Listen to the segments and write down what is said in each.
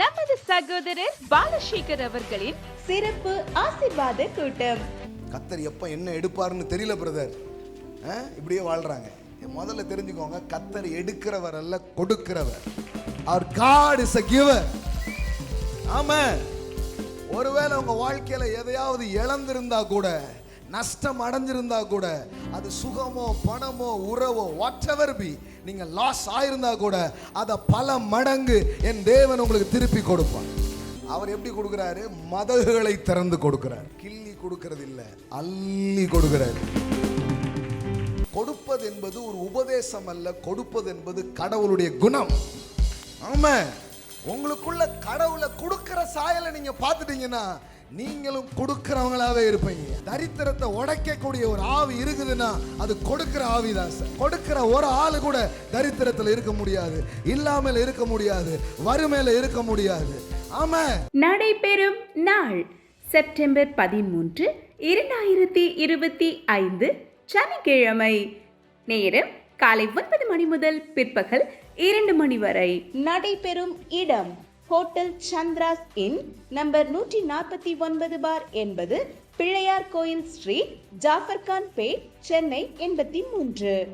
நமது சகோதரர் பாலசேகர் அவர்களின் சிறப்பு ஆசிர்வாத கூட்டம். கத்தர் எப்போ என்ன எடுப்பாருன்னு தெரியல பிரதர் இப்படியே வாழ்றாங்க. முதல்ல தெரிஞ்சுக்கோங்க கத்தர் எடுக்கிறவர் அல்ல கொடுக்கிறவர். அவர் காட் இஸ் அ கிவர் ஆமா ஒருவேளை உங்க வாழ்க்கையில எதையாவது இழந்திருந்தா கூட நஷ்டம் அடைஞ்சிருந்தா கூட அது சுகமோ பணமோ உறவோ வாட் எவர் பி நீங்கள் லாஸ் ஆயிருந்தா கூட அதை பல மடங்கு என் தேவன் உங்களுக்கு திருப்பி கொடுப்பான் அவர் எப்படி கொடுக்குறாரு? மதகுகளை திறந்து கொடுக்கிறார். கிள்ளி கொடுக்கறது இல்லை அள்ளி கொடுக்கிறார். கொடுப்பது என்பது ஒரு உபதேசம் அல்ல கொடுப்பது என்பது கடவுளுடைய குணம். ஆமா உங்களுக்குள்ள கடவுளை கொடுக்கிற சாயலை நீங்க பார்த்துட்டீங்கன்னா நீங்களும் கொடுக்கிறவங்களாவே இருப்பீங்க. தரித்திரத்தை உடைக்கக்கூடிய ஒரு ஆவி இருக்குதுன்னா அது கொடுக்கிற ஆவி தான் சார். கொடுக்கிற ஒரு ஆளு கூட தரித்திரத்தில் இருக்க முடியாது. இல்லாமல் இருக்க முடியாது. வறுமையில இருக்க முடியாது. ஆமா. நடைபெறும் நாள் செப்டம்பர் பதிமூன்று இரண்டாயிரத்தி இருபத்தி ஐந்து சனிக்கிழமை. நேரம் காலை ஒன்பது மணி முதல் பிற்பகல் இரண்டு மணி வரை. நடைபெறும் இடம் ஹோட்டல் சந்திராஸ் இன் நம்பர் நூற்றி நாற்பத்தி ஒன்பது பார் என்பது பிள்ளையார் கோயில் ஸ்ட்ரீட் ஜாஃபர்கான் பேட் சென்னை எண்பத்தி மூன்று.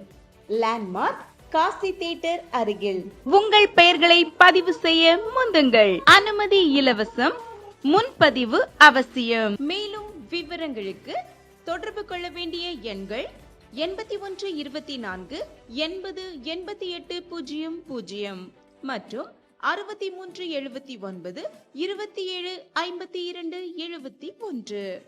லேண்ட்மார்க் காசி தியேட்டர் அருகில். உங்கள் பெயர்களை பதிவு செய்ய முந்துங்கள். அனுமதி இலவசம். முன்பதிவு அவசியம். மேலும் விவரங்களுக்கு தொடர்பு கொள்ள வேண்டிய எண்கள் எண்பத்தி ஒன்று இருபத்தி நான்கு எண்பது எண்பத்தி எட்டு பூஜ்ஜியம் பூஜ்ஜியம். மற்றும் அறுபத்தி மூன்று எழுபத்தி ஒன்பது இருபத்தி ஏழு ஐம்பத்தி இரண்டு எழுபத்தி ஒன்று.